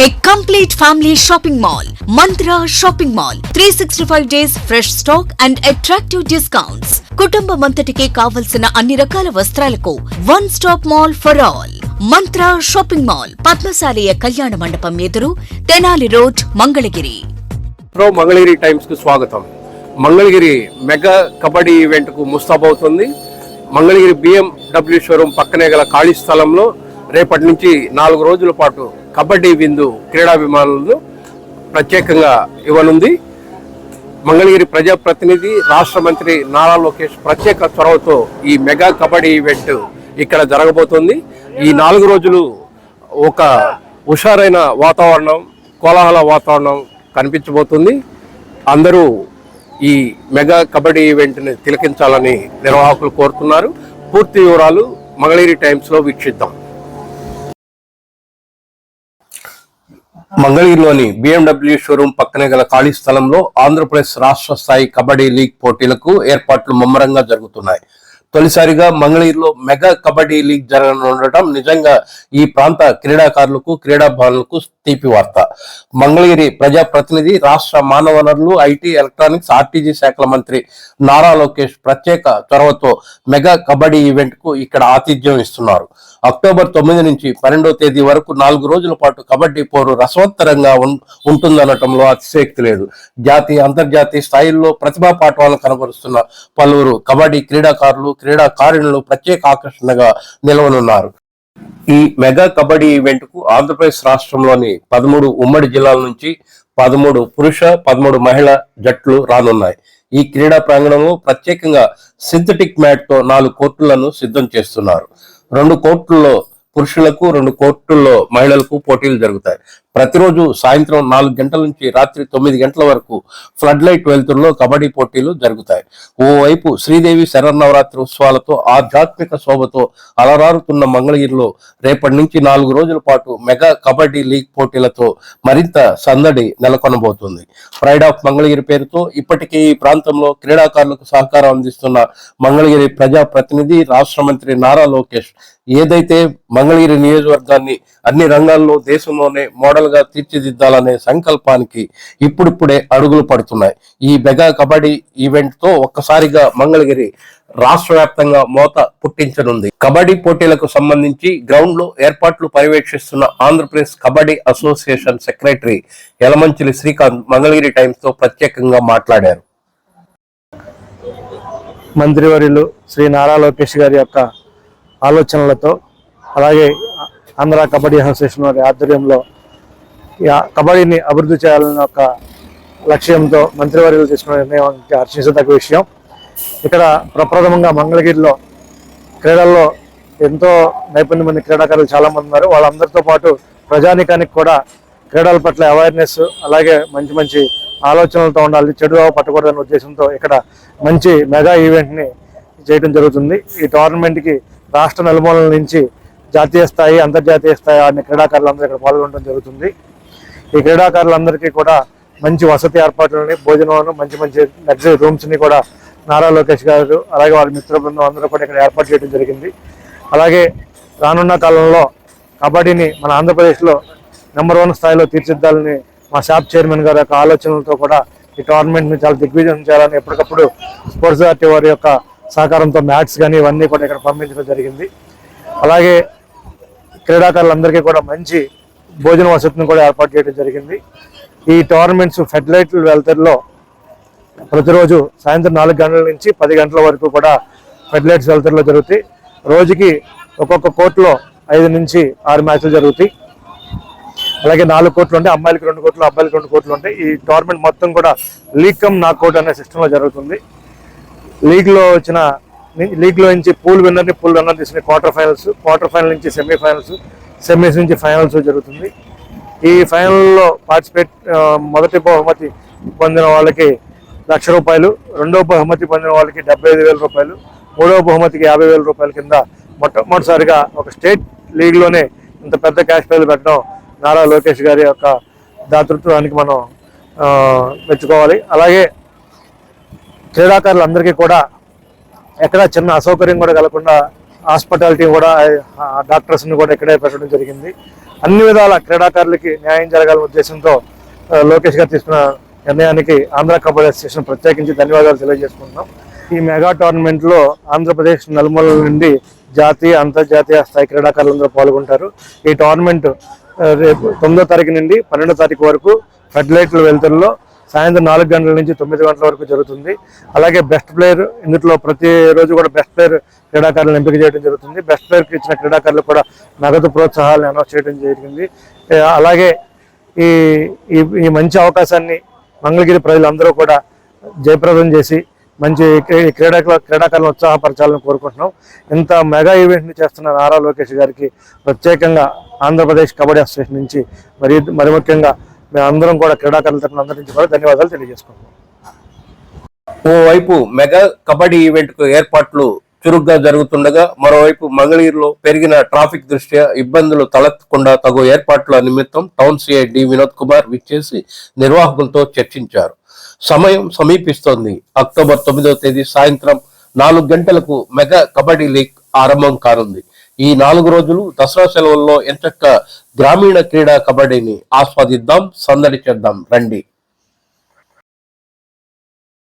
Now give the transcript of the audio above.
A complete family shopping mall. Mantra Shopping Mall. 365 days fresh stock and attractive discounts. కుటుంబమంతటికి కావలసిన అన్ని రకాల వస్త్రాలకు one stop mall for all Mantra shopping mall పద్మశాలియ కళ్యాణ మండపం ఎదురు Tenali road Mangalagiri pro Mangalagiri టైమ్స్కు స్వాగతం మంగళగిరి మెగా కబడ్డీ ఈవెంట్కు ముస్తాబవుతుంది మంగళగిరి బిఎండబ్ల్యూ షోరూమ్ పక్కనే గల ఖాళీ స్థలంలో రేపటి నుంచి నాలుగు రోజుల పాటు కబడ్డీ విందు క్రీడాభిమానులను ప్రత్యేకంగా ఇవ్వనుంది. మంగళగిరి ప్రజాప్రతినిధి రాష్ట్ర మంత్రి నారా లోకేష్ ప్రత్యేక చొరవతో ఈ మెగా కబడ్డీ ఈవెంట్ ఇక్కడ జరగబోతుంది. ఈ నాలుగు రోజులు ఒక హుషారైన వాతావరణం కోలాహల వాతావరణం కనిపించబోతుంది. అందరూ ఈ మెగా కబడ్డీ ఈవెంట్ని తిలకించాలని నిర్వాహకులు కోరుతున్నారు. పూర్తి వివరాలు మంగళగిరి టైమ్స్లో వీక్షిద్దాం. మంగళగిరిలోని బిఎండబ్ల్యూ షోరూం పక్కనే గల ఖాళీ స్థలంలో ఆంధ్రప్రదేశ్ రాష్ట్ర స్థాయి కబడ్డీ లీగ్ పోటీలకు ఏర్పాట్లు ముమ్మరంగా జరుగుతున్నాయి. తొలిసారిగా మంగళగిరిలో మెగా కబడ్డీ లీగ్ జరగనుండటం నిజంగా ఈ ప్రాంత క్రీడాకారులకు క్రీడా క్రీడాభిమానులకు తీపి వార్త. మంగళగిరి ప్రజా ప్రతినిధి రాష్ట్ర మానవ వనరులు ఐటీ ఎలక్ట్రానిక్స్ ఆర్టీజీ శాఖల మంత్రి నారా లోకేష్ ప్రత్యేక చొరవతో మెగా కబడ్డీ ఈవెంట్కు ఇక్కడ ఆతిథ్యం ఇస్తున్నారు. అక్టోబర్ తొమ్మిది నుంచి పన్నెండో తేదీ వరకు నాలుగు రోజుల పాటు కబడ్డీ పోరు రసవత్తరంగా ఉం- ఉంటుందనటంలో అతిశయక్తి లేదు. జాతీయ అంతర్జాతీయ స్థాయిల్లో ప్రతిభా పాఠవాలను కనబరుస్తున్న పలువురు కబడ్డీ క్రీడాకారులు క్రీడాకారిణులు ప్రత్యేక ఆకర్షణగా నిలవనున్నారు. ఈ మెగా కబడ్డీ ఈవెంట్కు ఆంధ్రప్రదేశ్ రాష్ట్రంలోని పదమూడు ఉమ్మడి జిల్లాల నుంచి పదమూడు పురుష పదమూడు మహిళా జట్లు రానున్నాయి. ఈ క్రీడా ప్రాంగణంలో ప్రత్యేకంగా సింథటిక్ మ్యాట్తో నాలుగు కోర్టులను సిద్ధం చేస్తున్నారు. రెండు కోర్టుల్లో పురుషులకు రెండు కోర్టుల్లో మహిళలకు పోటీలు జరుగుతాయి. ప్రతిరోజు సాయంత్రం నాలుగు గంటల నుంచి రాత్రి తొమ్మిది గంటల వరకు ఫ్లడ్ లైట్ వెలుతురులో కబడ్డీ పోటీలు జరుగుతాయి. ఓవైపు శ్రీదేవి శరన్నవరాత్రి ఉత్సవాలతో ఆధ్యాత్మిక శోభతో అలరారుతున్న మంగళగిరిలో రేపటి నుంచి నాలుగు రోజుల పాటు మెగా కబడ్డీ లీగ్ పోటీలతో మరింత సందడి నెలకొనబోతుంది. ప్రైడ్ ఆఫ్ మంగళగిరి పేరుతో ఇప్పటికే ఈ ప్రాంతంలో క్రీడాకారులకు సహకారం అందిస్తున్న మంగళగిరి ప్రజా ప్రతినిధి రాష్ట్ర మంత్రి నారా లోకేష్. ఏదైతే మంగళగిరి నియోజకవర్గాన్ని అన్ని రంగాల్లో దేశంలోనే మోడల్ గా తీర్చిదిద్దాలనే సంకల్పానికి ఇప్పుడిప్పుడే అడుగులు పడుతున్నాయి. ఈ మెగా కబడ్డీ ఈవెంట్తో ఒక్కసారిగా మంగళగిరి రాష్ట్ర వ్యాప్తంగా మోత పుట్టించనుంది. కబడ్డీ పోటీలకు సంబంధించి గ్రౌండ్లో ఏర్పాట్లు పర్యవేక్షిస్తున్న ఆంధ్రప్రదేశ్ కబడ్డీ అసోసియేషన్ సెక్రటరీ యలమంచిలి శ్రీకాంత్ మంగళగిరి టైమ్స్తో ప్రత్యేకంగా మాట్లాడారు. మంత్రివర్యులు శ్రీ నారా లోకేష్ గారి యొక్క ఆలోచనలతో అలాగే ఆంధ్ర కబడ్డీ అసోసియేషన్ వారి ఆధ్వర్యంలో కబడ్డీని అభివృద్ధి చేయాలనే ఒక లక్ష్యంతో మంత్రివర్యులు తీసుకున్న నిర్ణయం హర్షించదగ్గ విషయం. ఇక్కడ ప్రప్రథమంగా మంగళగిరిలో క్రీడల్లో ఎంతో నైపుణ్యం మంది క్రీడాకారులు చాలామంది ఉన్నారు. వాళ్ళందరితో పాటు ప్రజానికానికి కూడా క్రీడల పట్ల అవేర్నెస్ అలాగే మంచి మంచి ఆలోచనలతో ఉండాలి చెడు పట్టకూడదనే ఉద్దేశంతో ఇక్కడ మంచి మెగా ఈవెంట్ని చేయడం జరుగుతుంది. ఈ టోర్నమెంట్కి రాష్ట్ర నలుమూలల నుంచి జాతీయ స్థాయి అంతర్జాతీయ స్థాయి ఆడిన క్రీడాకారులందరూ ఇక్కడ పాల్గొనడం జరుగుతుంది. ఈ క్రీడాకారులందరికీ కూడా మంచి వసతి ఏర్పాట్లని భోజనం మంచి మంచి లగ్జరీ రూమ్స్ని కూడా నారా లోకేష్ గారు అలాగే వారి మిత్ర బృందం అందరూ కూడా ఇక్కడ ఏర్పాటు చేయడం జరిగింది. అలాగే రానున్న కాలంలో కబడ్డీని మన ఆంధ్రప్రదేశ్లో నెంబర్ వన్ స్థాయిలో తీర్చిద్దాలని మా షాప్ చైర్మన్ గారి యొక్క ఆలోచనలతో కూడా ఈ టోర్నమెంట్ని చాలా దిగ్విజయం చేయాలని ఎప్పటికప్పుడు స్పోర్ట్స్ అథారిటీ వారి యొక్క సహకారంతో మ్యాట్స్ కానీ ఇవన్నీ కూడా ఇక్కడ పంపించడం జరిగింది. అలాగే క్రీడాకారులందరికీ కూడా మంచి భోజన వసతిని కూడా ఏర్పాటు చేయడం జరిగింది. ఈ టోర్నమెంట్స్ ఫెడలైట్ వెల్తర్లో ప్రతిరోజు సాయంత్రం నాలుగు గంటల నుంచి పది గంటల వరకు కూడా ఫెడలైట్స్ వెల్తర్లో జరుగుతాయి. రోజుకి ఒక్కొక్క కోర్టులో ఐదు నుంచి ఆరు మ్యాచ్లు జరుగుతాయి. అలాగే నాలుగు కోట్లు ఉంటాయి అమ్మాయిలకి రెండు కోట్లు అబ్బాయిలకి రెండు కోట్లు ఉంటాయి. ఈ టోర్నమెంట్ మొత్తం కూడా లీగ్ కమ్ నాకౌట్ అనే సిస్టంలో జరుగుతుంది. లీగ్లో వచ్చిన లీగ్లో నుంచి పూల్ విన్నర్ని పూల్ విన్నర్ తీసుకునే క్వార్టర్ ఫైనల్స్ క్వార్టర్ ఫైనల్ నుంచి సెమీఫైనల్స్ సెమీస్ నుంచి ఫైనల్స్ జరుగుతుంది. ఈ ఫైనల్లో పార్టిసిపేట్ మొదటి బహుమతి పొందిన వాళ్ళకి లక్ష రూపాయలు రెండవ బహుమతి పొందిన వాళ్ళకి డెబ్బై ఐదు వేల రూపాయలు మూడో బహుమతికి యాభై వేల రూపాయల కింద మొట్టమొదటిసారిగా ఒక స్టేట్ లీగ్లోనే ఇంత పెద్ద క్యాష్ ప్రైజ్ పెట్టడం నారా లోకేష్ గారి యొక్క దాతృత్వానికి మనం మెచ్చుకోవాలి. అలాగే క్రీడాకారులందరికీ కూడా ఎక్కడ చిన్న అసౌకర్యం కూడా కలగకుండా హాస్పిటాలిటీ కూడా డాక్టర్స్ని కూడా ఇక్కడే పెట్టడం జరిగింది. అన్ని విధాల క్రీడాకారులకి న్యాయం జరగాలనే ఉద్దేశంతో లోకేష్ గారు తీసుకున్న నిర్ణయానికి ఆంధ్ర కబడ్డీ అసోసియేషన్ ప్రత్యేకించి ధన్యవాదాలు తెలియజేసుకుంటున్నాం. ఈ మెగా టోర్నమెంట్లో ఆంధ్రప్రదేశ్ నలుమూలల నుండి జాతీయ అంతర్జాతీయ స్థాయి క్రీడాకారులందరూ పాల్గొంటారు. ఈ టోర్నమెంట్ రేపు తొమ్మిదో తారీఖు నుండి పన్నెండో తారీఖు వరకు ఫెడరేట్ల వెలుతురులో సాయంత్రం నాలుగు గంటల నుంచి తొమ్మిది గంటల వరకు జరుగుతుంది. అలాగే బెస్ట్ ప్లేయర్ ఇందులో ప్రతి రోజు కూడా బెస్ట్ ప్లేయర్ క్రీడాకారులను ఎంపిక చేయడం జరుగుతుంది. బెస్ట్ ప్లేయర్కి ఇచ్చిన క్రీడాకారులు కూడా నగదు ప్రోత్సాహాలను అనౌన్స్ చేయడం జరిగింది. అలాగే ఈ ఈ ఈ మంచి అవకాశాన్ని మంగళగిరి ప్రజలందరూ కూడా జయప్రదం చేసి మంచి క్రీ- క్రీడాకుల క్రీడాకారులను ఉత్సాహపరచాలని కోరుకుంటున్నాం. ఇంత మెగా ఈవెంట్ని చేస్తున్న నారా లోకేష్ గారికి ప్రత్యేకంగా ఆంధ్రప్రదేశ్ కబడ్డీ అసోసియేషన్ నుంచి మరి మరి ముఖ్యంగా మేము అందరం కూడా క్రీడాకారుల తరఫున అందరి నుంచి కూడా ధన్యవాదాలు తెలియజేసుకుంటున్నాం. ఓవైపు మెగా కబడ్డీ ఈవెంట్కు ఏర్పాట్లు చురుగ్గా జరుగుతుండగా మరోవైపు మంగళగిరిలో పెరిగిన ట్రాఫిక్ దృష్ట్యా ఇబ్బందులు తలెత్తకుండా తగు ఏర్పాట్ల నిమిత్తం town CI D Vinod Kumar విచ్చేసి నిర్వాహకులతో చర్చించారు. సమయం సమీపిస్తోంది. అక్టోబర్ తొమ్మిదవ తేదీ సాయంత్రం నాలుగు గంటలకు మెగా కబడ్డీ లీగ్ ఆరంభం కానుంది. ఈ నాలుగు రోజులు దసరా సెలవుల్లో ఎంచక్క గ్రామీణ క్రీడా కబడ్డీని ఆస్వాదిద్దాం సందడి చేద్దాం. రండి.